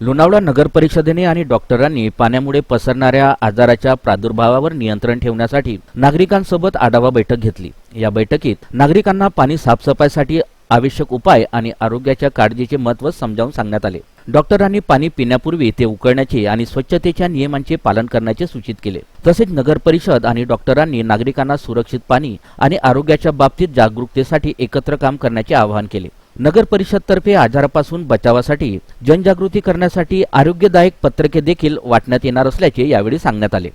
लोणावळा नगर परिषदेने आणि डॉक्टरांनी पाण्यामुळे पसरणाऱ्या आजाराच्या प्रादुर्भावावर नियंत्रण ठेवण्यासाठी नागरिकांसोबत आढावा बैठक घेतली. या बैठकीत नागरिकांना पाणी साफसफाईसाठी आवश्यक उपाय आणि आरोग्याच्या काळजीचे महत्त्व समजावून सांगण्यात आले. डॉक्टरांनी पाणी पिण्यापूर्वी ते उकळण्याचे आणि स्वच्छतेच्या नियमांचे पालन करण्याचे सूचित केले. तसेच नगर परिषद आणि डॉक्टरांनी नागरिकांना सुरक्षित पाणी आणि आरोग्याच्या बाबतीत जागरूकतेसाठी एकत्र काम करण्याचे आवाहन केले. नगर परिषदतर्फे आजारापासून बचावासाठी जनजागृती करण्यासाठी आरोग्यदायक पत्रके देखील वाटण्यात येणार असल्याचे यावेळी सांगण्यात आले.